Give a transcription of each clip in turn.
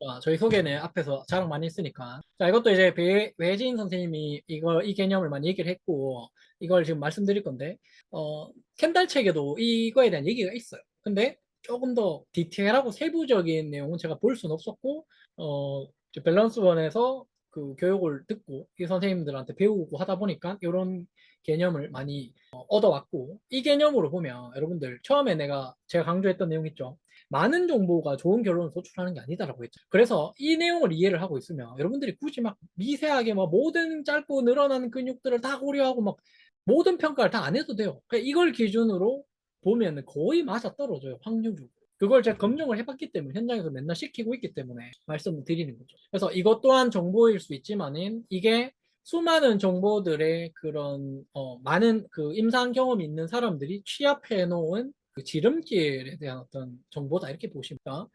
아, 저희 소개는 앞에서 자랑 많이 했으니까. 자, 이것도 이제 배, 외진 선생님이 이거, 이 개념을 많이 얘기를 했고, 이걸 지금 말씀드릴 건데, 어, 캔달 책에도 이거에 대한 얘기가 있어요. 근데 조금 더 디테일하고 세부적인 내용은 제가 볼 수는 없었고, 어, 밸런스원에서 그 교육을 듣고 이 선생님들한테 배우고 하다 보니까 이런 개념을 많이 어, 얻어왔고, 이 개념으로 보면 여러분들 처음에 내가 제가 강조했던 내용 있죠. 많은 정보가 좋은 결론을 도출하는 게 아니다라고 했죠. 그래서 이 내용을 이해를 하고 있으면 여러분들이 굳이 막 미세하게 막 모든 짧고 늘어나는 근육들을 다 고려하고 막 모든 평가를 다 안 해도 돼요. 그러니까 이걸 기준으로 보면 거의 맞아 떨어져요. 확률적으로. 그걸 제가 검증을 해봤기 때문에 현장에서 맨날 시키고 있기 때문에 말씀을 드리는 거죠. 그래서 이것 또한 정보일 수 있지만은 이게 수많은 정보들의 그런 어, 많은 그 임상 경험이 있는 사람들이 취합해 놓은 그 지름길에 대한 어떤 정보다 이렇게 보십니까?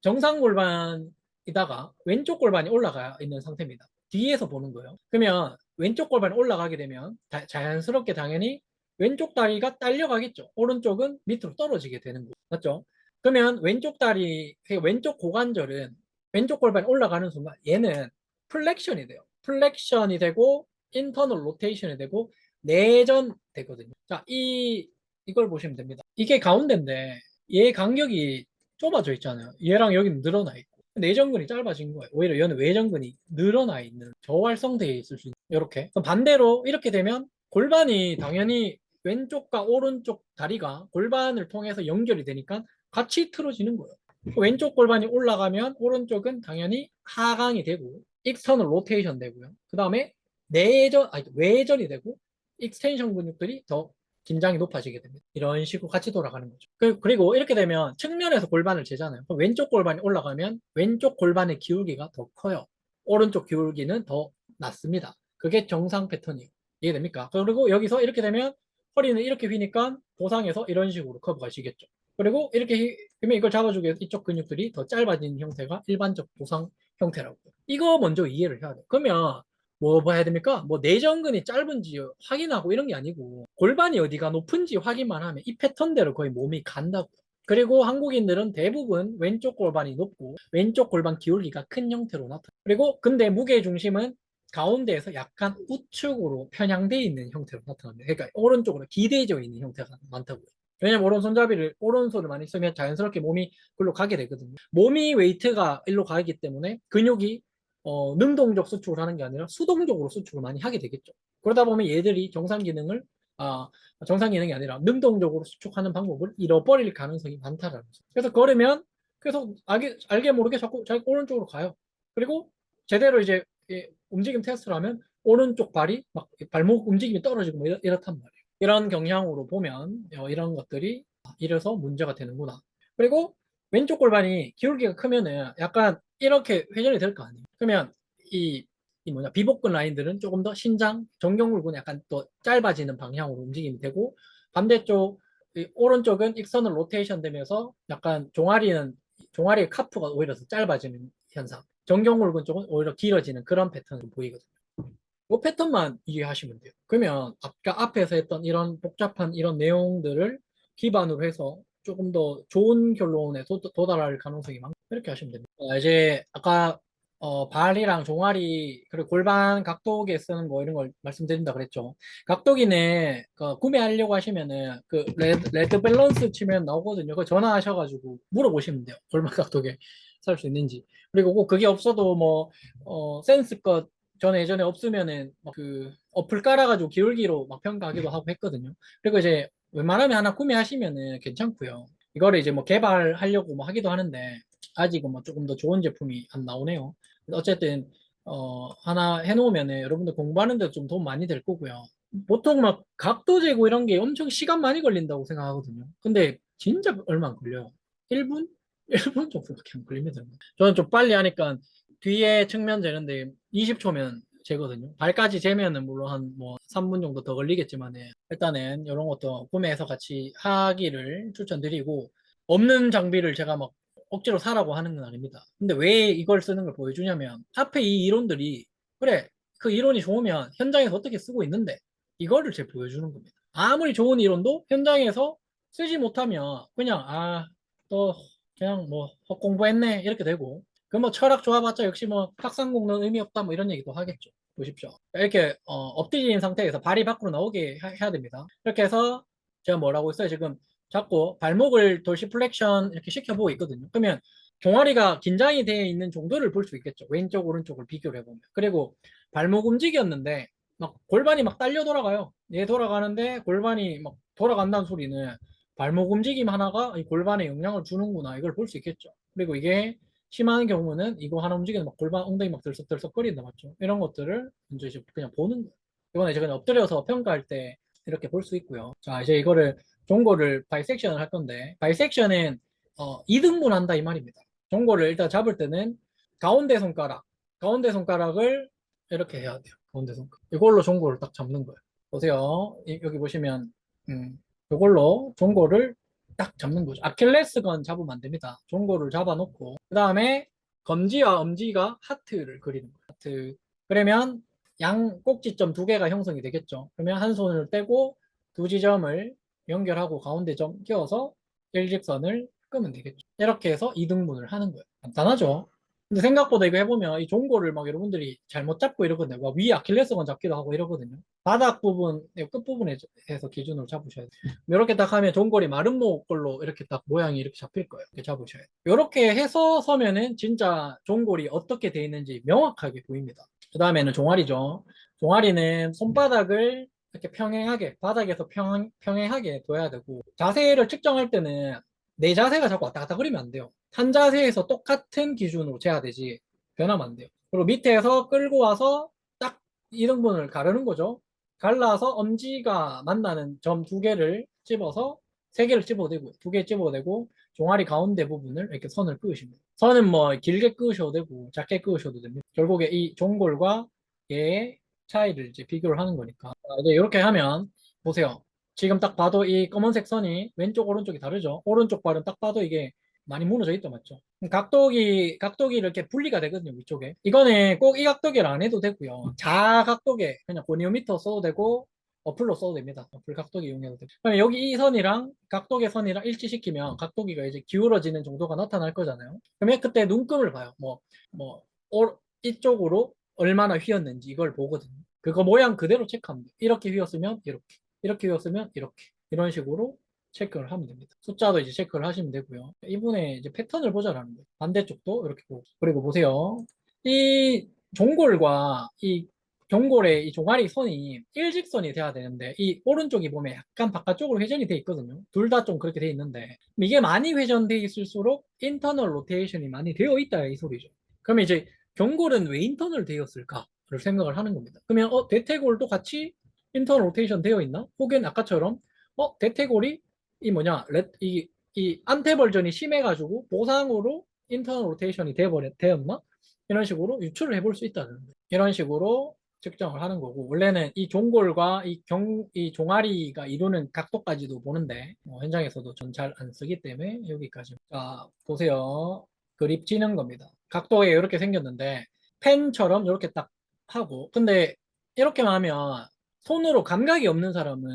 정상 골반이다가 왼쪽 골반이 올라가 있는 상태입니다. 뒤에서 보는 거예요. 그러면 왼쪽 골반이 올라가게 되면 다, 자연스럽게 당연히 왼쪽 다리가 딸려가겠죠. 오른쪽은 밑으로 떨어지게 되는 거죠. 맞죠? 그러면 왼쪽 다리, 왼쪽 고관절은 왼쪽 골반이 올라가는 순간 얘는 플렉션이 돼요. 플렉션이 되고 인터널 로테이션이 되고 내전 되거든요. 자, 이 이걸 보시면 됩니다. 이게 가운데인데 얘 간격이 좁아져 있잖아요. 얘랑 여기는 늘어나 있고 내전근이 짧아진 거예요. 오히려 얘는 외전근이 늘어나 있는 저활성되어 있을 수 있는 이렇게 반대로 이렇게 되면 골반이 당연히 왼쪽과 오른쪽 다리가 골반을 통해서 연결이 되니까 같이 틀어지는 거예요. 왼쪽 골반이 올라가면 오른쪽은 당연히 하강이 되고 익스터널 로테이션 되고요. 그 다음에 내전, 아니 외전이 되고 익스텐션 근육들이 더 긴장이 높아지게 됩니다. 이런 식으로 같이 돌아가는 거죠. 그, 그리고 이렇게 되면 측면에서 골반을 재잖아요. 왼쪽 골반이 올라가면 왼쪽 골반의 기울기가 더 커요. 오른쪽 기울기는 더 낮습니다. 그게 정상 패턴이에요. 이해됩니까? 그리고 여기서 이렇게 되면 허리는 이렇게 휘니까 보상에서 이런 식으로 커브가 지겠죠. 그리고 이렇게 그러면 이걸 잡아주기 위해서 이쪽 근육들이 더 짧아진 형태가 일반적 보상 형태라고. 이거 먼저 이해를 해야 돼요. 그러면 뭐 봐야 됩니까? 뭐 내전근이 짧은지 확인하고 이런 게 아니고 골반이 어디가 높은지 확인만 하면 이 패턴대로 거의 몸이 간다고. 그리고 한국인들은 대부분 왼쪽 골반이 높고 왼쪽 골반 기울기가 큰 형태로 나타나. 그리고 근데 무게 중심은 가운데에서 약간 우측으로 편향되어 있는 형태로 나타납니다. 그러니까 오른쪽으로 기대져 있는 형태가 많다고요. 왜냐면 오른손잡이를 오른손을 많이 쓰면 자연스럽게 몸이 글로 가게 되거든요. 몸이 웨이트가 일로 가기 때문에 근육이 어, 능동적 수축을 하는 게 아니라 수동적으로 수축을 많이 하게 되겠죠. 그러다 보면 얘들이 정상 기능을 아, 정상 기능이 아니라 능동적으로 수축하는 방법을 잃어버릴 가능성이 많다라는 거죠. 그래서 걸으면 계속 알게, 알게 모르게 자꾸 자기 오른쪽으로 가요. 그리고 제대로 이제 움직임 테스트를 하면 오른쪽 발이 막 발목 움직임이 떨어지고 뭐 이렇, 단 말이에요. 이런 경향으로 보면 어, 이런 것들이 이래서 문제가 되는구나. 그리고 왼쪽 골반이 기울기가 크면은 약간 이렇게 회전이 될 거 아니에요. 그러면 이, 이 뭐냐 비복근 라인들은 조금 더 신장, 정경골근이 약간 또 짧아지는 방향으로 움직임이 되고 반대쪽 오른쪽은 익선을 로테이션 되면서 약간 종아리는 종아리의 카프가 오히려 더 짧아지는 현상. 정경골근 쪽은 오히려 길어지는 그런 패턴을 보이거든요. 이 패턴만 이해하시면 돼요. 그러면 아까 앞에서 했던 이런 복잡한 이런 내용들을 기반으로 해서 조금 더 좋은 결론에 도, 달할 가능성이 많다. 이렇게 하시면 됩니다. 어, 이제 아까 어, 발이랑 종아리 그리고 골반 각도기에 쓰는 거 이런 걸 말씀드린다 그랬죠. 각도기는 그 구매하려고 하시면은 그 레드, 레드 밸런스 치면 나오거든요. 그 전화하셔가지고 물어보시면 돼요. 골반 각도기 살 수 있는지. 그리고 꼭 그게 없어도 뭐 어, 센스껏 전에 예전에 없으면은 그 어플 깔아가지고 기울기로 막 평가하기도 하고 했거든요. 그리고 이제 웬만하면 하나 구매하시면은 괜찮고요. 이거를 이제 뭐 개발하려고 뭐 하기도 하는데 아직은 뭐 조금 더 좋은 제품이 안 나오네요. 어쨌든 어 하나 해놓으면은 여러분들 공부하는데 좀돈 많이 될 거고요. 보통 막 각도 재고 이런 게 엄청 시간 많이 걸린다고 생각하거든요. 근데 진짜 얼마 안 걸려요. 1분? 1분 정도밖에 안 걸립니다. 저는 좀 빨리 하니까 뒤에 측면 재는데 20초면 재거든요. 발까지 재면은 물론 한 뭐 3분 정도 더 걸리겠지만 일단은 이런 것도 구매해서 같이 하기를 추천드리고 없는 장비를 제가 막 억지로 사라고 하는 건 아닙니다. 근데 왜 이걸 쓰는 걸 보여주냐면 앞에 이 이론들이 그래 그 이론이 좋으면 현장에서 어떻게 쓰고 있는데 이거를 제 보여주는 겁니다. 아무리 좋은 이론도 현장에서 쓰지 못하면 그냥 아 또 그냥 뭐 헛공부했네 이렇게 되고 그 뭐 철학 좋아봤자 역시 뭐 탁상 공론 의미 없다 뭐 이런 얘기도 하겠죠. 보십시오. 이렇게 어, 엎드진 상태에서 발이 밖으로 나오게 하- 해야 됩니다. 이렇게 해서 제가 뭐라고 했어요? 지금 자꾸 발목을 돌시플렉션 이렇게 시켜보고 있거든요. 그러면 종아리가 긴장이 되어 있는 정도를 볼 수 있겠죠. 왼쪽 오른쪽을 비교를 해보면. 그리고 발목 움직였는데 막 골반이 막 딸려 돌아가요. 얘 돌아가는데 골반이 막 돌아간다는 소리는 발목 움직임 하나가 이 골반에 영향을 주는구나 이걸 볼 수 있겠죠. 그리고 이게 심한 경우는 이거 하나 움직이는 막 골반 엉덩이 막 들썩들썩 거린다 맞죠? 이런 것들을 이제 그냥 보는 거예요. 이제 그냥 엎드려서 평가할 때 이렇게 볼 수 있고요. 자 이제 이거를 종고를 바이섹션을 할 건데 바이섹션은 어, 2등분 한다 이 말입니다. 종고를 일단 잡을 때는 가운데 손가락 가운데 손가락을 이렇게 해야 돼요. 가운데 손가락 이걸로 종고를 딱 잡는 거예요. 보세요. 이- 여기 보시면 음, 이걸로 종고를 딱 잡는 거죠. 아킬레스건 잡으면 안 됩니다. 종고를 잡아놓고 그 다음에 검지와 엄지가 하트를 그리는 거예요. 하트. 그러면 양 꼭지점 두 개가 형성이 되겠죠. 그러면 한 손을 떼고 두 지점을 연결하고 가운데 점 끼워서 일직선을 끄면 되겠죠. 이렇게 해서 이등분을 하는 거예요. 간단하죠? 근데 생각보다 이거 해보면 이 종고를 막 여러분들이 잘못 잡고 이러거든요. 막 위에 아킬레스건 잡기도 하고 이러거든요. 바닥 부분, 끝부분에 해서 기준으로 잡으셔야 돼요. 이렇게 딱 하면 종골이 마른 목 걸로 이렇게 딱 모양이 이렇게 잡힐 거예요. 이렇게 잡으셔야 돼요. 이렇게 해서 서면은 진짜 종골이 어떻게 돼 있는지 명확하게 보입니다. 그 다음에는 종아리죠. 종아리는 손바닥을 이렇게 평행하게 바닥에서 평, 평행하게 둬야 되고 자세를 측정할 때는 내 자세가 자꾸 왔다 갔다 그리면 안 돼요. 한 자세에서 똑같은 기준으로 재야 되지 변하면 안 돼요. 그리고 밑에서 끌고 와서 딱 2등분을 가르는 거죠. 갈라서 엄지가 만나는 점 두 개를 집어서 세 개를 집어대고 두 개 집어대고 종아리 가운데 부분을 이렇게 선을 그으십니다. 선은 뭐 길게 그으셔도 되고 작게 그으셔도 됩니다. 결국에 이 종골과 얘의 차이를 이제 비교를 하는 거니까 자, 이제 이렇게 하면 보세요. 지금 딱 봐도 이 검은색 선이 왼쪽 오른쪽이 다르죠. 오른쪽 발은 딱 봐도 이게 많이 무너져 있다 맞죠? 각도기 각도기 이렇게 분리가 되거든요 위쪽에. 이거는 꼭 이 각도기를 안 해도 되고요. 자각도계 그냥 고니오미터 써도 되고 어플로 써도 됩니다. 어플 각도기 이용해도 되고. 그러면 여기 이 선이랑 각도계 선이랑 일치시키면 각도기가 이제 기울어지는 정도가 나타날 거잖아요. 그러면 그때 눈금을 봐요. 뭐, 뭐, 오- 이쪽으로 얼마나 휘었는지 이걸 보거든요. 그거 모양 그대로 돼요. 이렇게 휘었으면 이렇게, 이렇게 휘었으면 이렇게. 이런 식으로 체크를 하면 됩니다. 숫자도 이제 체크를 하시면 되고요. 이분의 이제 패턴을 보자라는 거예요. 반대쪽도 이렇게 보고. 그리고 보세요. 이 종골과 이 경골의 이 종아리 선이 일직선이 돼야 되는데 이 오른쪽이 보면 약간 바깥쪽으로 회전이 돼 있거든요. 둘 다 좀 그렇게 돼 있는데 이게 많이 회전돼 있을수록 인터널 로테이션이 많이 되어 있다 이 소리죠. 그러면 이제 경골은 왜 인터널 되었을까를 생각을 하는 겁니다. 그러면 어 대퇴골도 같이 인터널 로테이션 되어 있나? 혹은 아까처럼 어 대퇴골이 이 뭐냐 레, 이, 이 안테벌전이 심해가지고 보상으로 인터널 로테이션이 되어버렸 되었나? 이런 식으로 유출을 해볼 수 있다는. 이런 식으로 측정을 하는 거고 원래는 이 종골과 이, 경, 이 종아리가 이루는 각도까지도 보는데 뭐 현장에서도 전 잘 안 쓰기 때문에 여기까지 자 보세요 그립 지는 겁니다. 각도가 이렇게 생겼는데 펜처럼 이렇게 딱 하고 근데 이렇게만 하면 손으로 감각이 없는 사람은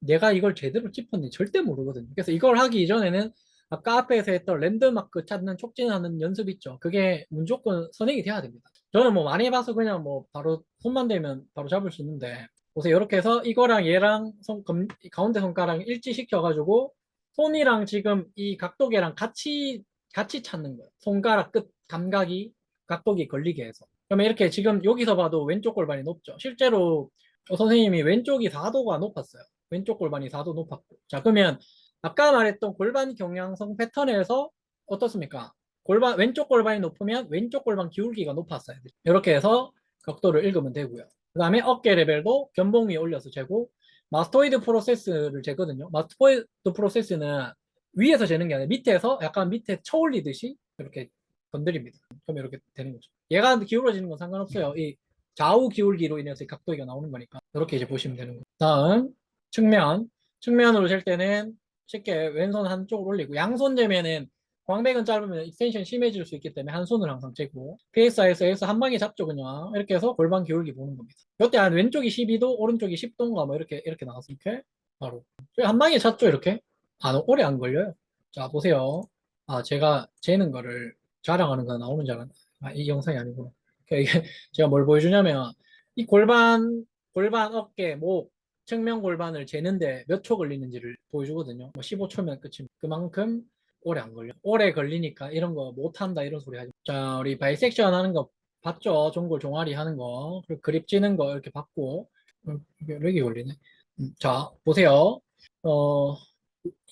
내가 이걸 제대로 짚었는지 절대 모르거든요. 그래서 이걸 하기 이전에는 아까 앞에서 했던 랜드마크 찾는 촉진하는 연습 있죠. 그게 무조건 선행이 돼야 됩니다. 저는 뭐 많이 봐서 그냥 뭐 바로 손만 대면 바로 잡을 수 있는데 보세요 이렇게 해서 이거랑 얘랑 손, 검- 이 가운데 손가락 일치시켜 가지고 손이랑 지금 이 각도계랑 같이 같이 찾는 거예요 손가락 끝 감각이 각도기 걸리게 해서 그러면 이렇게 지금 여기서 봐도 왼쪽 골반이 높죠 실제로 어, 선생님이 왼쪽이 4도가 높았어요 왼쪽 골반이 4도 높았고 자 그러면 아까 말했던 골반 경향성 패턴에서 어떻습니까 골반 왼쪽 골반이 높으면 왼쪽 골반 기울기가 높았어야 돼요. 이렇게 해서 각도를 읽으면 되고요. 그 다음에 어깨 레벨도 견봉 위에 올려서 재고 마스토이드 프로세스를 재거든요. 마스토이드 프로세스는 위에서 재는 게 아니라 밑에서 약간 밑에 쳐올리듯이 이렇게 건드립니다. 그럼 이렇게 되는 거죠. 얘가 기울어지는 건 상관없어요. 이 좌우 기울기로 인해서 이 각도가 나오는 거니까 이렇게 이제 보시면 되는 거예요. 다음 측면 측면으로 잴 때는 쉽게 왼손 한쪽을 올리고 양손 재면은 광배근 짧으면 익스텐션 심해질 수 있기 때문에 한 손을 항상 재고 PSI에서 한 방에 잡죠 그냥 이렇게 해서 골반 기울기 보는 겁니다. 이때 한 왼쪽이 12도 오른쪽이 10도인가 뭐 이렇게 이렇게 이렇게 바로 한 방에 잤죠 이렇게 안 오래 안 걸려요. 자 보세요. 아 제가 재는 거를 자랑하는 거 나오는 줄 알았나? 아, 이 영상이 아니고. 그러니까 이게 제가 뭘 보여주냐면 이 골반, 골반, 어깨, 목, 측면 골반을 재는데 몇 초 걸리는지를 보여주거든요. 뭐 15초면 끝입니다. 그만큼 오래 안 걸려. 오래 걸리니까 이런 거 못한다 이런 소리 하죠. 자, 우리 바이섹션 하는 거 봤죠? 종골 종아리 하는 거. 그리고 그립 찌는 거 이렇게 봤고. 음, 이게 렉이 걸리네. 음, 자, 보세요. 어,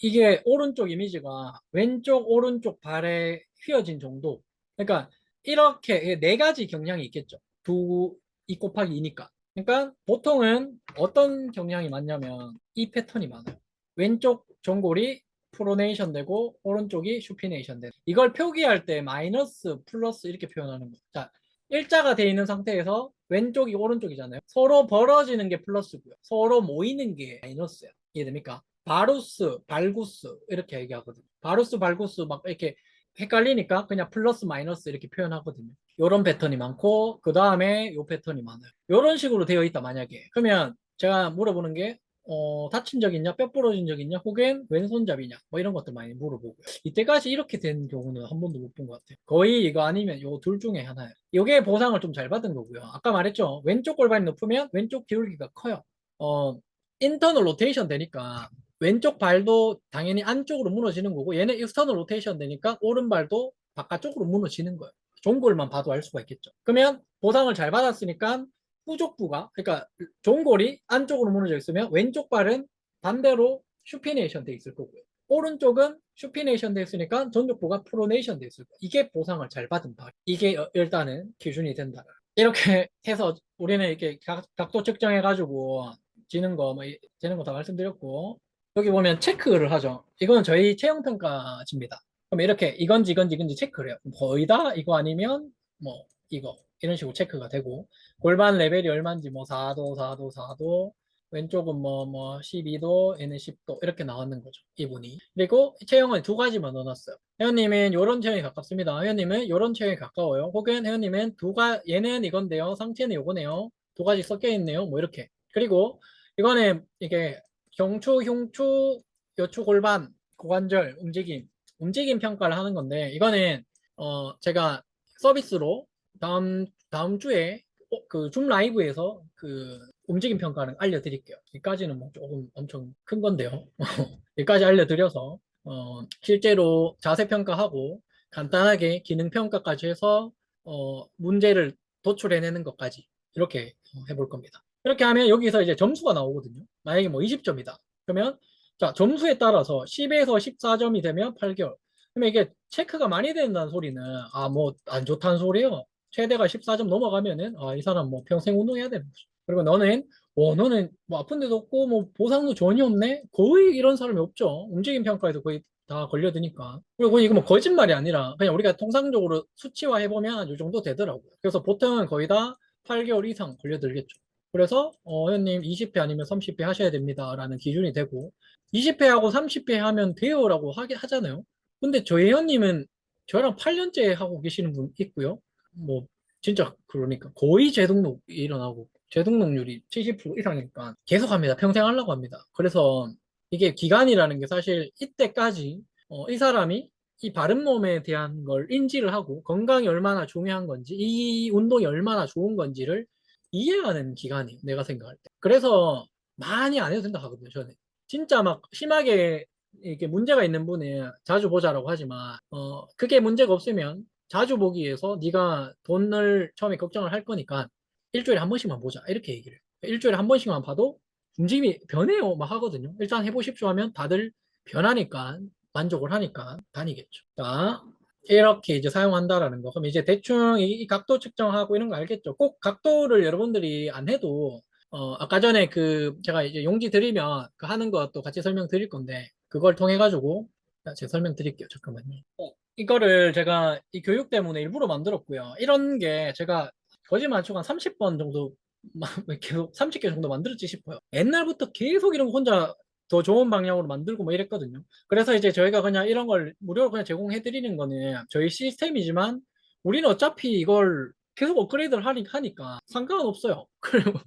이게 오른쪽 이미지가 왼쪽, 오른쪽 발에 휘어진 정도. 그러니까 이렇게 네 가지 경향이 있겠죠. 두, 2 곱하기 2니까. 그러니까 보통은 어떤 경향이 많냐면 이 패턴이 많아요. 왼쪽 전골이 프로네이션 되고 오른쪽이 슈피네이션 되고 이걸 표기할 때 마이너스, 플러스 이렇게 표현하는 거예요. 자, 일자가 돼 있는 상태에서 왼쪽이 오른쪽이잖아요. 서로 벌어지는 게 플러스고요. 서로 모이는 게 마이너스예요. 이해됩니까? 바루스, 발구스 이렇게 얘기하거든요. 바루스, 발구스 막 이렇게 헷갈리니까 그냥 플러스 마이너스 이렇게 표현하거든요. 요런 패턴이 많고 그 다음에 요 패턴이 많아요. 요런 식으로 되어 있다 만약에 그러면 제가 물어보는 게 어, 다친 적 있냐, 뼈 부러진 적 있냐, 혹은 왼손잡이냐, 뭐 이런 것들 많이 물어보고 이때까지 이렇게 된 경우는 한 번도 못 본 것 같아요. 거의 이거 아니면 요 둘 중에 하나예요. 요게 보상을 좀 잘 받은 거고요. 아까 말했죠. 왼쪽 골반이 높으면 왼쪽 기울기가 커요. 어, 인터널 로테이션 되니까 왼쪽 발도 당연히 안쪽으로 무너지는 거고 얘는 익스터널 로테이션 되니까 오른발도 바깥쪽으로 무너지는 거예요. 종골만 봐도 알 수가 있겠죠. 그러면 보상을 잘 받았으니까 후족부가 그러니까 종골이 안쪽으로 무너져 있으면 왼쪽 발은 반대로 슈피네이션 돼 있을 거고요. 오른쪽은 슈피네이션 돼 있으니까 전족부가 프로네이션 돼 있을 거예요. 이게 보상을 잘 받은 발. 이게 어, 일단은 기준이 된다. 이렇게 해서 우리는 이렇게 각, 도 측정해 가지고 지는 거, 뭐, 지는 거 다 말씀드렸고, 여기 보면 체크를 하죠. 이건 저희 체형평가지입니다. 그럼 이렇게 이건지 이건지 이건지 체크를 해요. 거의 다 이거 아니면 뭐 이거 이런 식으로 체크가 되고 골반 레벨이 얼마인지 뭐 4도 4도 4도 왼쪽은 뭐뭐 12도 얘는 10도 이렇게 나왔는 거죠 이분이. 그리고 체형은 두 가지만 넣어놨어요. 회원님은 이런 체형이 가깝습니다. 회원님은 이런 체형이 가까워요. 혹은 회원님은 두가 얘는 이건데요. 상체는 요거네요. 두 가지 섞여 있네요. 뭐 이렇게. 그리고 이거는 이게 경추 흉추 요추 골반 고관절 움직임 움직임 평가를 하는 건데 이거는 어 제가 서비스로 다음 다음 주에 어, 그줌 라이브에서 그 움직임 평가를 알려드릴게요. 여기까지는 뭐 조금 엄청 큰 건데요. 여기까지 알려드려서 어, 실제로 자세 평가하고 간단하게 기능 평가까지 해서 어, 문제를 도출해내는 것까지 이렇게 어, 해볼 겁니다. 이렇게 하면 여기서 이제 점수가 나오거든요. 만약에 뭐 20점이다. 그러면 자 점수에 따라서 10에서 14점이 되면 8개월. 그러면 이게 체크가 많이 된다는 소리는 아 뭐 안 좋다는 소리예요. 최대가 14점 넘어가면은 아 이 사람 뭐 평생 운동해야 되는 거죠. 그리고 너는 어 너는 뭐 아픈 데도 없고 뭐 보상도 전혀 없네. 거의 이런 사람이 없죠. 움직임 평가에서 거의 다 걸려드니까. 그리고 이거 뭐 거짓말이 아니라 그냥 우리가 통상적으로 수치화 해보면 이 정도 되더라고요. 그래서 보통은 거의 다 8개월 이상 걸려들겠죠. 그래서 어, 회원님 20회 아니면 30회 하셔야 됩니다라는 기준이 되고 20회하고 30회 하면 돼요라고 하게 하잖아요. 근데 저희 회원님은 저랑 8년째 하고 계시는 분 있고요. 뭐 진짜 그러니까 거의 재등록이 일어나고 재등록률이 70% 이상이니까 계속 합니다. 평생 하려고 합니다. 그래서 이게 기간이라는 게 사실 이때까지 어, 이 사람이 이 바른 몸에 대한 걸 인지를 하고 건강이 얼마나 중요한 건지 이 운동이 얼마나 좋은 건지를 이해하는 기간이에요. 내가 생각할 때. 그래서 많이 안 해도 된다 하거든요. 저는. 진짜 막 심하게 이렇게 문제가 있는 분은 자주 보자라고 하지만 어 그게 문제가 없으면 자주 보기 위해서 네가 돈을 처음에 걱정을 할 거니까 일주일에 한 번씩만 보자 이렇게 얘기를 해요. 일주일에 한 번씩만 봐도 움직임이 변해요 막 하거든요. 일단 해보십시오 하면 다들 변하니까 만족을 하니까 다니겠죠. 자 이렇게 이제 사용한다라는 거. 그럼 이제 대충 이, 이 각도 측정하고 이런 거 알겠죠? 꼭 각도를 여러분들이 안 해도 어, 아까 전에 그 제가 이제 용지 드리면 그 하는 것도 같이 설명 드릴 건데 그걸 통해 가지고 제가 설명 드릴게요. 잠깐만요. 어, 이거를 제가 이 교육 때문에 일부러 만들었고요. 이런 게 제가 거짓말 치고 한 30번 정도 계속 30개 정도 만들었지 싶어요. 옛날부터 계속 이런 거 혼자 더 좋은 방향으로 만들고 뭐 이랬거든요. 그래서 이제 저희가 그냥 이런 걸 무료로 그냥 제공해 드리는 거는 저희 시스템이지만 우리는 어차피 이걸 계속 업그레이드를 하니까 상관없어요. 그리고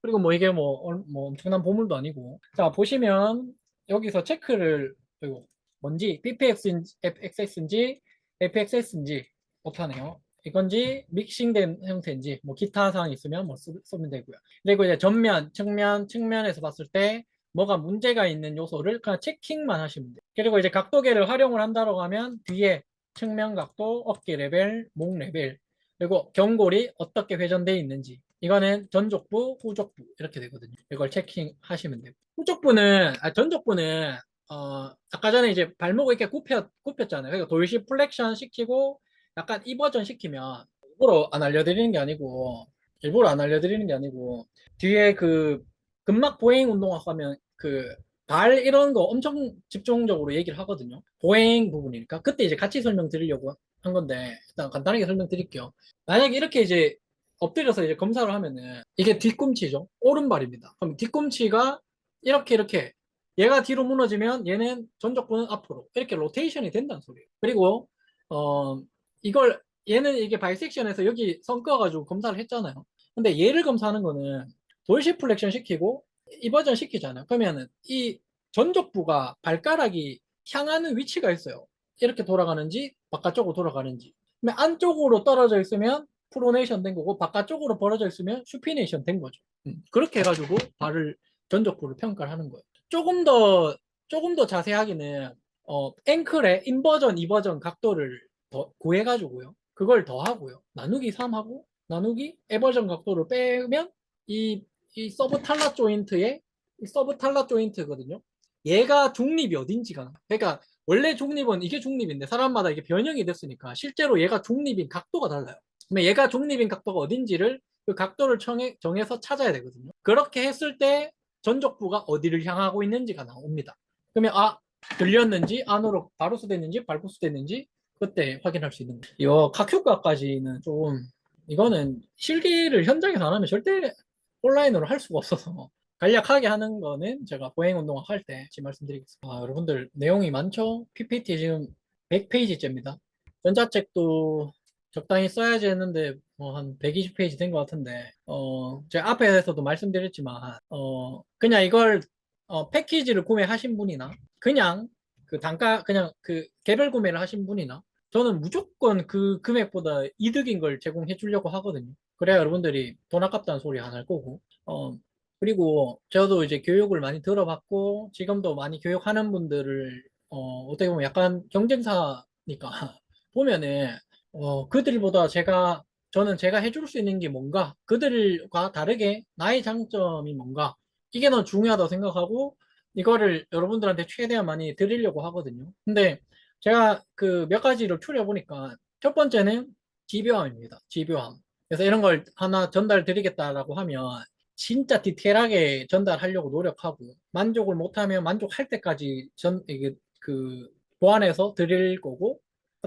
그리고 뭐 이게 뭐, 뭐 엄청난 보물도 아니고 자 보시면 여기서 체크를 그리고 뭔지 BPX인지 FX인지 APXS인지 못하네요. 이건지 믹싱된 형태인지 뭐 기타 사항이 있으면 뭐 쓰, 쓰면 되고요. 그리고 이제 전면, 측면, 측면에서 봤을 때 뭐가 문제가 있는 요소를 그냥 체킹만 하시면 돼요. 그리고 이제 각도계를 활용을 한다고 하면 뒤에 측면 각도, 어깨 레벨, 목 레벨, 그리고 경골이 어떻게 회전되어 있는지 이거는 전족부, 후족부 이렇게 되거든요. 이걸 체킹하시면 돼요. 후족부는 아, 전족부는 어, 아까 전에 이제 발목을 이렇게 굽혔, 굽혔잖아요. 그러니까 돌시 플렉션 시키고 약간 이 버전 시키면 일부러 안 알려드리는 게 아니고 일부러 안 알려드리는 게 아니고 뒤에 그 근막 보행 운동화 하면 그 발 이런 거 엄청 집중적으로 얘기를 하거든요. 보행 부분이니까 그때 이제 같이 설명드리려고 한 건데 일단 간단하게 설명드릴게요. 만약에 이렇게 이제 엎드려서 이제 검사를 하면은 이게 뒤꿈치죠. 오른발입니다. 그럼 뒤꿈치가 이렇게 이렇게 얘가 뒤로 무너지면 얘는 전족부는 앞으로 이렇게 로테이션이 된다는 소리예요. 그리고 어 이걸 얘는 이게 바이섹션에서 여기 선 그어가지고 검사를 했잖아요. 근데 얘를 검사하는 거는 돌시 플렉션 시키고 이 버전 시키잖아요. 그러면은 이 전족부가 발가락이 향하는 위치가 있어요. 이렇게 돌아가는지 바깥쪽으로 돌아가는지. 안쪽으로 떨어져 있으면 프로네이션 된 거고 바깥쪽으로 벌어져 있으면 슈피네이션 된 거죠. 음, 그렇게 해가지고 발을 전족부를 평가를 하는 거예요. 조금 더 조금 더 자세하게는 어, 앵클의 인버전, 이버전 각도를 더 구해가지고요. 그걸 더하고요. 나누기 3하고 나누기 에버전 각도를 빼면 이, 이 서브 탈라 조인트의 이 서브 탈라 조인트거든요. 얘가 중립이 어딘지가 그러니까 원래 중립은 이게 중립인데 사람마다 이게 변형이 됐으니까 실제로 얘가 중립인 각도가 달라요. 근데 얘가 중립인 각도가 어딘지를 그 각도를 정해, 정해서 찾아야 되거든요. 그렇게 했을 때 전족부가 어디를 향하고 있는지가 나옵니다. 그러면 아 들렸는지 안으로 바로수 됐는지 발부수 됐는지 그때 확인할 수 있는 거예요. 이 각효과까지는 좀 이거는 실기를 현장에서 안 하면 절대 온라인으로 할 수가 없어서 간략하게 하는 거는 제가 보행 운동화 할때 말씀드리겠습니다. 아, 여러분들 내용이 많죠? PPT 지금 100페이지째입니다. 전자책도 적당히 써야지 했는데 뭐 한 120페이지 된 것 같은데 어 제가 앞에서도 말씀드렸지만 어 그냥 이걸 어, 패키지를 구매하신 분이나 그냥 그 단가 그냥 그 개별 구매를 하신 분이나 저는 무조건 그 금액보다 이득인 걸 제공해 주려고 하거든요. 그래야 여러분들이 돈 아깝다는 소리 안 할 거고 어 그리고 저도 이제 교육을 많이 들어봤고 지금도 많이 교육하는 분들을 어 어떻게 보면 약간 경쟁사니까 보면은 어 그들보다 제가 저는 제가 해줄 수 있는 게 뭔가 그들과 다르게 나의 장점이 뭔가 이게 더 중요하다고 생각하고 이거를 여러분들한테 최대한 많이 드리려고 하거든요. 근데 제가 그 몇 가지를 추려보니까 첫 번째는 집요함입니다. 집요함. 그래서 이런 걸 하나 전달 드리겠다라고 하면 진짜 디테일하게 전달하려고 노력하고 만족을 못하면 만족할 때까지 전 이게 그 보완해서 드릴 거고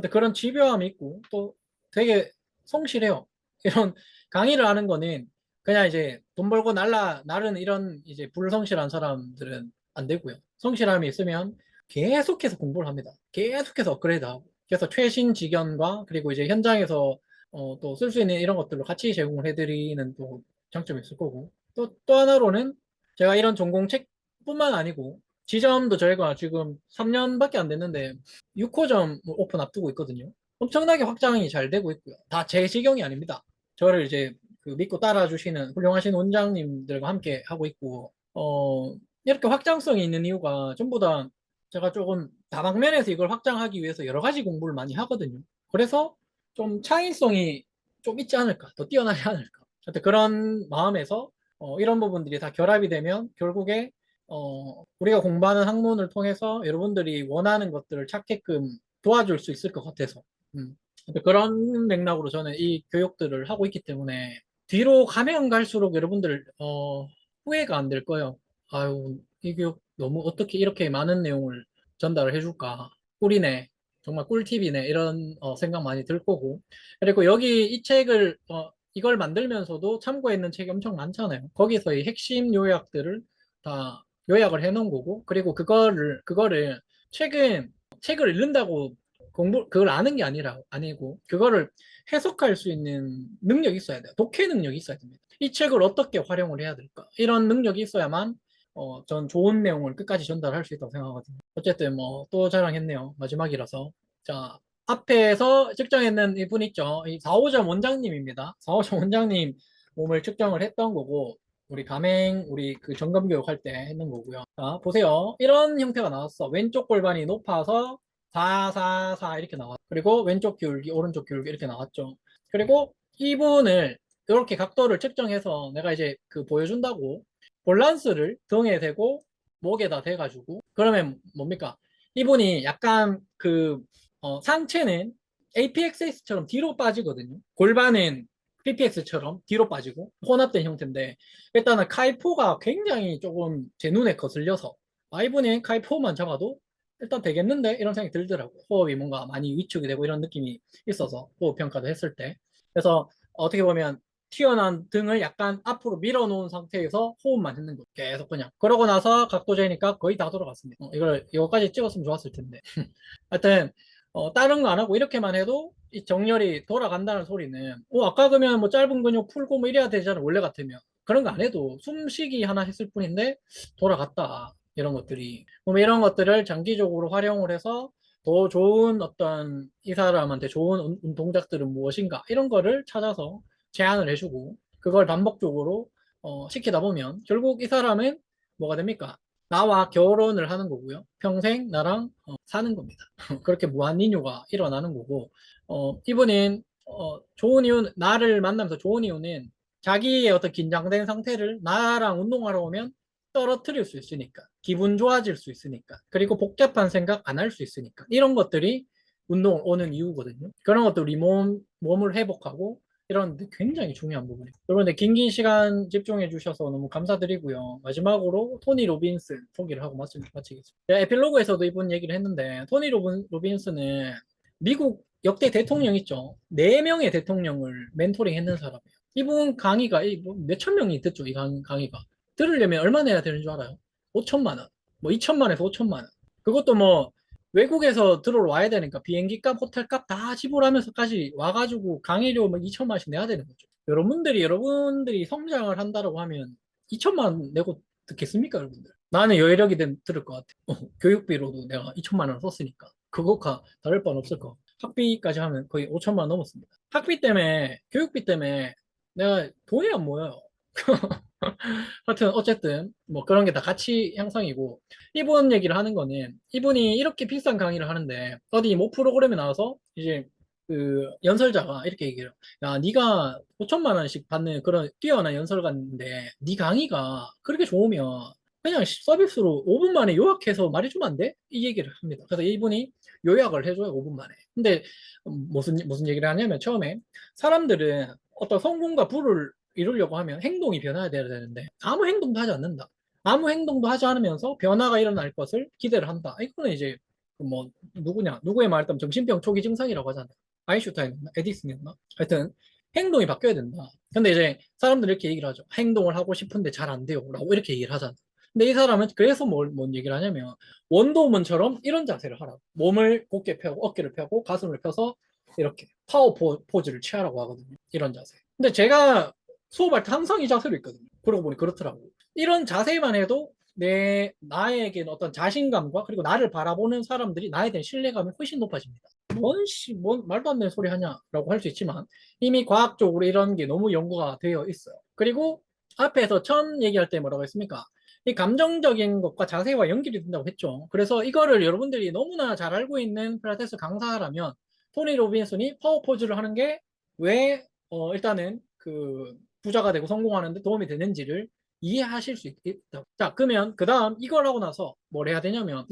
그런 집요함이 있고 또 되게 성실해요. 이런 강의를 하는 거는 그냥 이제 돈 벌고 날라 나른 이런 이제 불성실한 사람들은 안 되고요. 성실함이 있으면 계속해서 공부를 합니다. 계속해서 업그레이드하고 그래서 최신 지견과 그리고 이제 현장에서 어, 또 쓸 수 있는 이런 것들을 같이 제공을 해드리는 또 장점이 있을 거고 또, 또 하나로는 제가 이런 전공책뿐만 아니고 지점도 저희가 지금 3년밖에 안 됐는데 6호점 오픈 앞두고 있거든요. 엄청나게 확장이 잘 되고 있고요. 다 제 지경이 아닙니다. 저를 이제 그 믿고 따라주시는 훌륭하신 원장님들과 함께 하고 있고 어, 이렇게 확장성이 있는 이유가 전부 다 제가 조금 다방면에서 이걸 확장하기 위해서 여러 가지 공부를 많이 하거든요. 그래서 좀 창의성이 좀 있지 않을까, 더 뛰어나지 않을까. 하여튼 그런 마음에서 어, 이런 부분들이 다 결합이 되면 결국에 어, 우리가 공부하는 학문을 통해서 여러분들이 원하는 것들을 찾게끔 도와줄 수 있을 것 같아서 음. 그런 맥락으로 저는 이 교육들을 하고 있기 때문에 뒤로 가면 갈수록 여러분들 어, 후회가 안 될 거예요. 아유 이 교육 너무 어떻게 이렇게 많은 내용을 전달을 해줄까 꿀이네 정말 꿀팁이네 이런 어, 생각 많이 들 거고 그리고 여기 이 책을 어, 이걸 만들면서도 참고했는 책이 엄청 많잖아요. 거기서 이 핵심 요약들을 다 요약을 해놓은 거고 그리고 그거를 그거를 책은 책을 읽는다고 공부 그걸 아는 게 아니라 아니고 그거를 해석할 수 있는 능력이 있어야 돼요. 독해 능력이 있어야 됩니다. 이 책을 어떻게 활용을 해야 될까? 이런 능력이 있어야만 어, 전 좋은 내용을 끝까지 전달할 수 있다고 생각하거든요. 어쨌든 뭐 또 자랑했네요. 마지막이라서. 자, 앞에서 측정했는 이분 있죠. 이 4호점 원장님입니다. 4호점 원장님 몸을 측정을 했던 거고, 우리 가맹, 우리 그 점검 교육할 때 했는 거고요. 자, 보세요. 이런 형태가 나왔어. 왼쪽 골반이 높아서 4, 4, 4 이렇게 나왔 그리고 왼쪽 기울기, 오른쪽 기울기 이렇게 나왔죠. 그리고 이분을 이렇게 각도를 측정해서 내가 이제 그 보여준다고 밸런스를 등에 대고 목에다 대가지고 그러면 뭡니까? 이분이 약간 그 어, 상체는 APXS처럼 뒤로 빠지거든요. 골반은 PPX처럼 뒤로 빠지고 혼합된 형태인데 일단은 카이포가 굉장히 조금 제 눈에 거슬려서 아 이분이 카이포만 잡아도 일단 되겠는데 이런 생각이 들더라고요. 호흡이 뭔가 많이 위축이 되고 이런 느낌이 있어서 호흡 평가도 했을 때 그래서 어떻게 보면 튀어나온 등을 약간 앞으로 밀어놓은 상태에서 호흡만 했는 거 계속 그냥. 그러고 나서 각도 재니까 거의 다 돌아갔습니다. 어, 이걸 이거까지 찍었으면 좋았을 텐데. 하여튼 어, 다른 거 안 하고 이렇게만 해도 이 정렬이 돌아간다는 소리는 어, 아까 그러면 뭐 짧은 근육 풀고 뭐 이래야 되잖아 원래 같으면. 그런 거 안 해도 숨쉬기 하나 했을 뿐인데 돌아갔다. 이런 것들이. 그럼 이런 것들을 장기적으로 활용을 해서 더 좋은 어떤 이 사람한테 좋은 운- 운- 동작들은 무엇인가? 이런 거를 찾아서 제안을 해주고 그걸 반복적으로 어, 시키다 보면 결국 이 사람은 뭐가 됩니까? 나와 결혼을 하는 거고요. 평생 나랑 어, 사는 겁니다. 그렇게 무한인유가 일어나는 거고 어, 이분은 어, 좋은 이유는 나를 만나면서 좋은 이유는 자기의 어떤 긴장된 상태를 나랑 운동하러 오면 떨어뜨릴 수 있으니까 기분 좋아질 수 있으니까 그리고 복잡한 생각 안 할 수 있으니까 이런 것들이 운동 오는 이유거든요. 그런 것도 우리 몸 몸을 회복하고 이런 데 굉장히 중요한 부분이에요. 여러분들 긴긴 시간 집중해 주셔서 너무 감사드리고요. 마지막으로 토니 로빈슨 소개를 하고 마치, 마치겠습니다. 에필로그에서도 이분 얘기를 했는데 토니 로빈, 로빈슨은 미국 역대 대통령 있죠. 네 명의 대통령을 멘토링 했는 사람이에요. 이분 강의가 이뭐 몇천 명이 듣죠. 이 강, 강의가. 들으려면 얼마 내야 되는 줄 알아요? 5천만 원. 뭐 2천만 원에서 5천만 원. 그것도 뭐 외국에서 들어와야 되니까 비행기 값, 호텔 값 다 지불하면서까지 와가지고 강의료 뭐 2천만 원씩 내야 되는 거죠. 여러분들이 여러분들이 성장을 한다고 하면 2천만 원 내고 듣겠습니까, 여러분들? 나는 여유력이 된, 들을 것 같아. 어, 교육비로도 내가 2천만 원 썼으니까 그거가 다를 바는 없을 거. 학비까지 하면 거의 5천만 원 넘었습니다. 학비 때문에 교육비 때문에 내가 돈이 안 모여요. 하여튼 어쨌든 뭐 그런 게 다 가치 형성이고 이분 얘기를 하는 거는 이분이 이렇게 비싼 강의를 하는데 어디 모 프로그램에 나와서 이제 그 연설자가 이렇게 얘기해요. 야, 네가 5천만 원씩 받는 그런 뛰어난 연설가인데 네 강의가 그렇게 좋으면 그냥 서비스로 5분 만에 요약해서 말해주면 안 돼? 이 얘기를 합니다. 그래서 이분이 요약을 해줘요, 5분 만에. 근데 무슨 무슨 얘기를 하냐면 처음에 사람들은 어떤 성공과 부를 이루려고 하면 행동이 변화해야 되는데 아무 행동도 하지 않는다. 아무 행동도 하지 않으면서 변화가 일어날 것을 기대를 한다. 이거는 이제 그뭐 누구냐 누구의 말을 따면 정신병 초기 증상이라고 하잖아요. 아인슈타인이었나 에디슨이었나? 하여튼 행동이 바뀌어야 된다. 근데 이제 사람들이 이렇게 얘기를 하죠. 행동을 하고 싶은데 잘 안 돼요. 라고 이렇게 얘기를 하잖아. 근데 이 사람은 그래서 뭘, 뭔 얘기를 하냐면 원도우먼처럼 이런 자세를 하라고. 몸을 곧게 펴고 어깨를 펴고 가슴을 펴서 이렇게 파워 포, 포즈를 취하라고 하거든요. 이런 자세. 근데 제가 수업할 때 항상 이 자세로 있거든요. 그러고 보니 그렇더라고. 이런 자세만 해도 내 나에게 어떤 자신감과 그리고 나를 바라보는 사람들이 나에 대한 신뢰감이 훨씬 높아집니다. 뭔 씨, 뭔 말도 안 되는 소리 하냐라고 할 수 있지만 이미 과학적으로 이런 게 너무 연구가 되어 있어요. 그리고 앞에서 천 얘기할 때 뭐라고 했습니까? 이 감정적인 것과 자세와 연결이 된다고 했죠. 그래서 이거를 여러분들이 너무나 잘 알고 있는 필라테스 강사라면 토니 로빈슨이 파워 포즈를 하는 게왜 어, 일단은 그 부자가 되고 성공하는데 도움이 되는지를 이해하실 수 있다. 자, 그러면 그 다음 이걸 하고 나서 뭘 해야 되냐면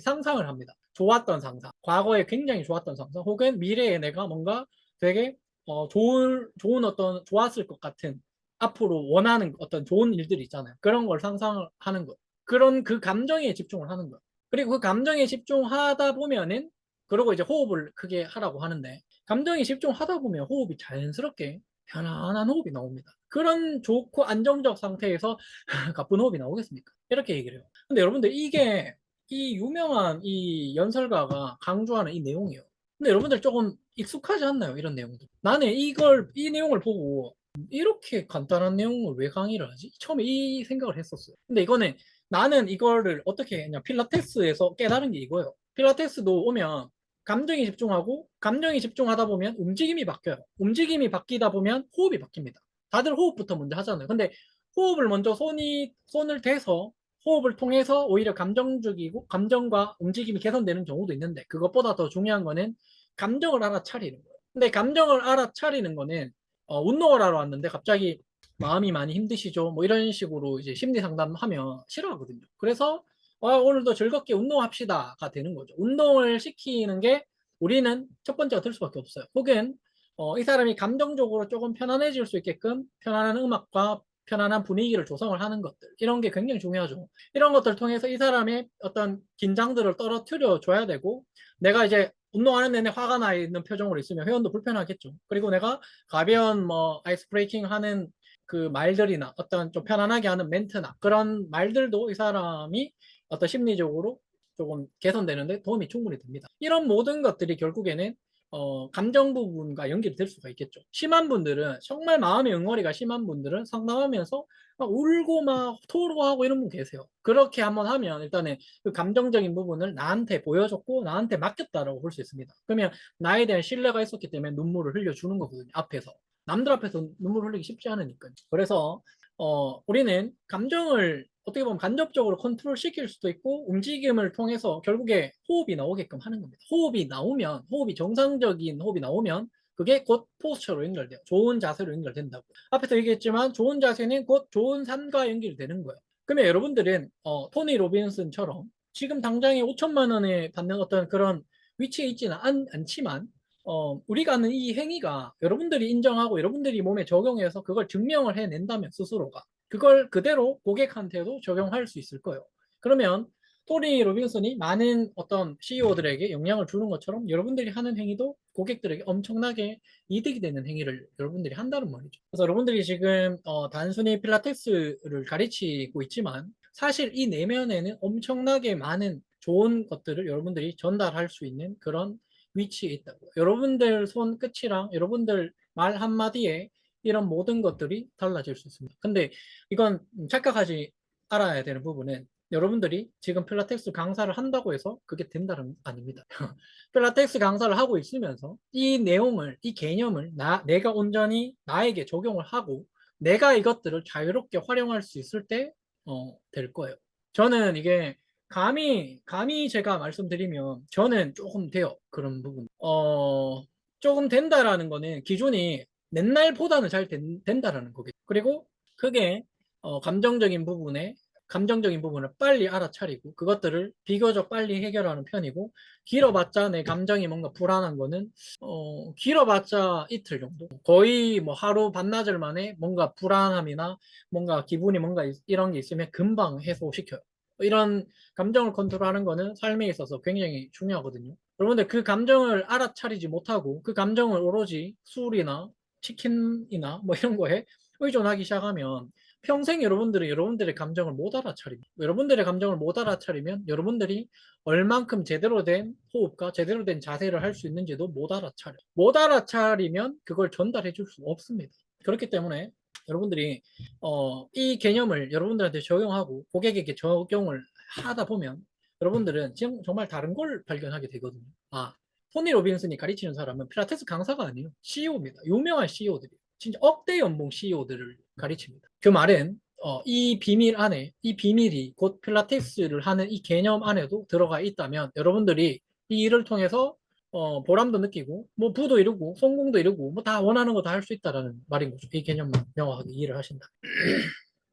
상상을 합니다. 좋았던 상상, 과거에 굉장히 좋았던 상상, 혹은 미래에 내가 뭔가 되게 어, 좋은 좋은 어떤 좋았을 것 같은 앞으로 원하는 어떤 좋은 일들이 있잖아요. 그런 걸 상상을 하는 것. 그런 그 감정에 집중을 하는 것. 그리고 그 감정에 집중하다 보면은 그러고 이제 호흡을 크게 하라고 하는데 감정에 집중하다 보면 호흡이 자연스럽게 편안한 호흡이 나옵니다. 그런 좋고 안정적 상태에서 가쁜 호흡이 나오겠습니까? 이렇게 얘기를 해요. 근데 여러분들 이게 이 유명한 이 연설가가 강조하는 이 내용이에요. 근데 여러분들 조금 익숙하지 않나요? 이런 내용들. 나는 이걸 이 내용을 보고 이렇게 간단한 내용을 왜 강의를 하지? 처음에 이 생각을 했었어요. 근데 이거는 나는 이거를 어떻게 했냐? 필라테스에서 깨달은 게 이거예요. 필라테스도 오면 감정이 집중하고 감정이 집중하다 보면 움직임이 바뀌어요. 움직임이 바뀌다 보면 호흡이 바뀝니다. 다들 호흡부터 먼저 하잖아요. 근데 호흡을 먼저 손이 손을 대서 호흡을 통해서 오히려 감정적이고 감정과 움직임이 개선되는 경우도 있는데 그것보다 더 중요한 거는 감정을 알아차리는 거예요. 근데 감정을 알아차리는 거는 어, 운동을 하러 왔는데 갑자기 마음이 많이 힘드시죠? 뭐 이런 식으로 이제 심리 상담하면 싫어하거든요. 그래서 어, 오늘도 즐겁게 운동합시다가 되는 거죠. 운동을 시키는 게 우리는 첫 번째가 될 수밖에 없어요. 혹은 어, 이 사람이 감정적으로 조금 편안해질 수 있게끔 편안한 음악과 편안한 분위기를 조성을 하는 것들 이런 게 굉장히 중요하죠. 이런 것들을 통해서 이 사람의 어떤 긴장들을 떨어뜨려 줘야 되고 내가 이제 운동하는 내내 화가 나 있는 표정으로 있으면 회원도 불편하겠죠. 그리고 내가 가벼운 뭐 아이스 브레이킹 하는 그 말들이나 어떤 좀 편안하게 하는 멘트나 그런 말들도 이 사람이 어떤 심리적으로 조금 개선되는데 도움이 충분히 됩니다. 이런 모든 것들이 결국에는 어, 감정 부분과 연결이 될 수가 있겠죠. 심한 분들은 정말 마음의 응어리가 심한 분들은 상담하면서 막 울고 막 토로하고 이런 분 계세요. 그렇게 한번 하면 일단은 그 감정적인 부분을 나한테 보여줬고 나한테 맡겼다라고 볼 수 있습니다. 그러면 나에 대한 신뢰가 있었기 때문에 눈물을 흘려주는 거거든요. 앞에서. 남들 앞에서 눈물 흘리기 쉽지 않으니까요. 그래서 어, 우리는 감정을 어떻게 보면 간접적으로 컨트롤 시킬 수도 있고 움직임을 통해서 결국에 호흡이 나오게끔 하는 겁니다. 호흡이 나오면 호흡이 정상적인 호흡이 나오면 그게 곧 포스처로 연결돼요. 좋은 자세로 연결된다고. 앞에서 얘기했지만 좋은 자세는 곧 좋은 삶과 연결되는 거예요. 그러면 여러분들은 어, 토니 로빈슨처럼 지금 당장에 5천만 원에 받는 어떤 그런 위치에 있지는 않, 않지만 어, 우리가 하는 이 행위가 여러분들이 인정하고 여러분들이 몸에 적용해서 그걸 증명을 해낸다면 스스로가 그걸 그대로 고객한테도 적용할 수 있을 거예요. 그러면 토니 로빈슨이 많은 어떤 CEO들에게 영향을 주는 것처럼 여러분들이 하는 행위도 고객들에게 엄청나게 이득이 되는 행위를 여러분들이 한다는 말이죠. 그래서 여러분들이 지금 어, 단순히 필라테스를 가르치고 있지만 사실 이 내면에는 엄청나게 많은 좋은 것들을 여러분들이 전달할 수 있는 그런 위치에 있다고. 여러분들 손끝이랑 여러분들 말 한마디에 이런 모든 것들이 달라질 수 있습니다. 근데 이건 착각하지 알아야 되는 부분은 여러분들이 지금 필라테스 강사를 한다고 해서 그게 된다는 아닙니다. 필라테스 강사를 하고 있으면서 이 내용을, 이 개념을 나, 내가 온전히 나에게 적용을 하고 내가 이것들을 자유롭게 활용할 수 있을 때, 어, 될 거예요. 저는 이게 감히, 감히 제가 말씀드리면 저는 조금 돼요. 그런 부분. 어, 조금 된다라는 거는 기준이 옛날보다는 잘 된, 다라는 거겠죠. 그리고 크게 어, 감정적인 부분에 감정적인 부분을 빨리 알아차리고 그것들을 비교적 빨리 해결하는 편이고 길어봤자 내 감정이 뭔가 불안한 거는 어, 길어봤자 이틀 정도. 거의 뭐 하루 반나절 만에 뭔가 불안함이나 뭔가 기분이 뭔가 이런 게 있으면 금방 해소시켜요. 이런 감정을 컨트롤하는 거는 삶에 있어서 굉장히 중요하거든요. 여러분들 그 감정을 알아차리지 못하고 그 감정을 오로지 술이나 치킨이나 뭐 이런 거에 의존하기 시작하면 평생 여러분들이 여러분들의 감정을 못 알아차립니다. 여러분들의 감정을 못 알아차리면 여러분들이 얼만큼 제대로 된 호흡과 제대로 된 자세를 할 수 있는지도 못 알아차려. 못 알아차리면 그걸 전달해 줄 수 없습니다. 그렇기 때문에 여러분들이 어, 이 개념을 여러분들한테 적용하고 고객에게 적용을 하다 보면 여러분들은 정말 다른 걸 발견하게 되거든요. 아, 토니 로빈슨이 가르치는 사람은 필라테스 강사가 아니에요. CEO입니다. 유명한 CEO들이 진짜 억대 연봉 CEO들을 가르칩니다. 그 말은 어, 이 비밀 안에 이 비밀이 곧 필라테스를 하는 이 개념 안에도 들어가 있다면 여러분들이 이 일을 통해서 어, 보람도 느끼고 뭐 부도 이루고 성공도 이루고 뭐 다 원하는 거 다 할 수 있다라는 말인 거죠. 이 개념만 명확하게 이해를 하신다.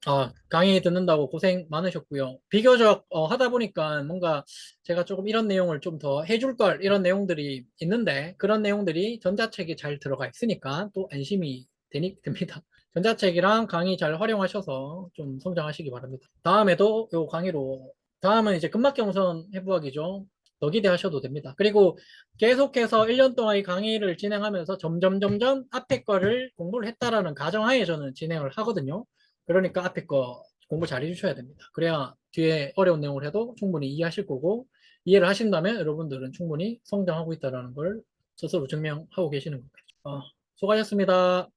아, 강의 듣는다고 고생 많으셨고요. 비교적 어, 하다 보니까 뭔가 제가 조금 이런 내용을 좀 더 해줄 걸 이런 내용들이 있는데 그런 내용들이 전자책에 잘 들어가 있으니까 또 안심이 되니, 됩니다. 전자책이랑 강의 잘 활용하셔서 좀 성장하시기 바랍니다. 다음에도 요 강의로 다음은 이제 근막경선 해부학이죠. 더 기대 하셔도 됩니다. 그리고 계속해서 1년 동안 이 강의를 진행하면서 점점 점점 앞에 거를 공부를 했다라는 가정하에 저는 진행을 하거든요. 그러니까 앞에 거 공부 잘 해주셔야 됩니다. 그래야 뒤에 어려운 내용을 해도 충분히 이해하실 거고 이해를 하신다면 여러분들은 충분히 성장하고 있다는 걸 스스로 증명하고 계시는 거겠죠. 어, 수고하셨습니다.